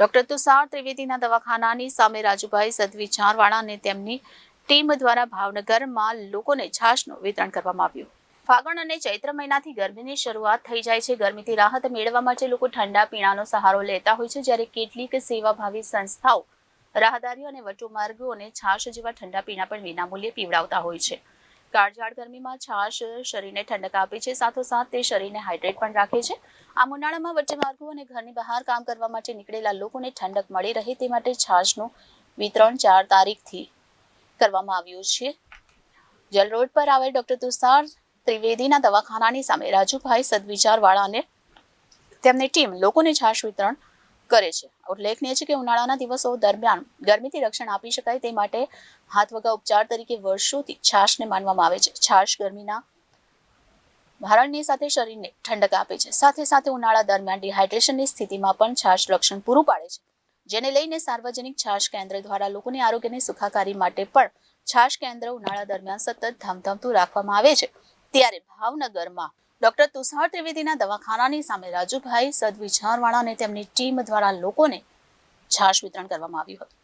Doctor Tushar ત્રિવેદીના દવાખાનાની સામે રાજુભાઈ સદવી સદવિચારવાળા અને તેમની ટીમ દ્વારા ભાવનગરમાં લોકોને છાશનું વિતરણ કરવામાં આવ્યું. ફાગણ અને ચૈત્ર મહિનાથી ગરમીની શરૂઆત થઈ જાય છે. ગરમીથી રાહત મેળવવા માટે લોકો ઠંડા પીણાનો સહારો લેતા હોય છે, જ્યારે કેટલીક સેવાભાવી સંસ્થાઓ રાહદારીઓ અને વટુમાર્ગોને છાશ જેવા ઠંડા પીણા પણ વિનામૂલ્યે પીવડાવતા હોય છે. કાળઝાળ ગરમીમાં છાશ શરીરને ઠંડક આપે છે. સાથોસાથ તે શરીરને હાઇડ્રેટ પણ રાખે છે. આમ ઉનાળામાં વચ્ચે માર્ગો અને ઘરની બહાર કામ કરવા માટે નીકળેલા લોકોને ઠંડક મળી રહે તે માટે છાશનું વિતરણ ચાર તારીખથી કરવામાં આવ્યું છે. જલ રોડ પર આવેલ ડોક્ટર તુષાર ત્રિવેદીના દવાખાનાની સામે રાજુભાઈ સદવિચારવાળાને તેમની ટીમ લોકોને છાશ વિતરણ કરે છે. ઉલ્લેખનીય છે કે ઉનાળાના દિવસો દરમિયાન ગરમીથી રક્ષણ આપી શકાય તે માટે હાથ વગા ઉપચાર તરીકે વર્ષોથી છાશને માનવામાં આવે છે. છાશ ગરમીના ભારણની સાથે શરીરને ઠંડક આપે છે. સાથે સાથે ઉનાળા દરમિયાન ડિહાઇડ્રેશનની સ્થિતિમાં પણ છાશ લક્ષણ પૂરું પાડે છે. જેને લઈને સાર્વજનિક છાશ કેન્દ્ર દ્વારા લોકોની આરોગ્યની સુખાકારી માટે પણ છાશ કેન્દ્ર ઉનાળા દરમિયાન સતત ધમધમતું રાખવામાં આવે છે. ત્યારે ભાવનગરમાં ડોક્ટર તુષાર ત્રિવેદીના દવાખાનાની સામે રાજુભાઈ સદવિચારવાળા અને તેમની ટીમ દ્વારા લોકોને છાશ વિતરણ કરવામાં આવ્યું હતું.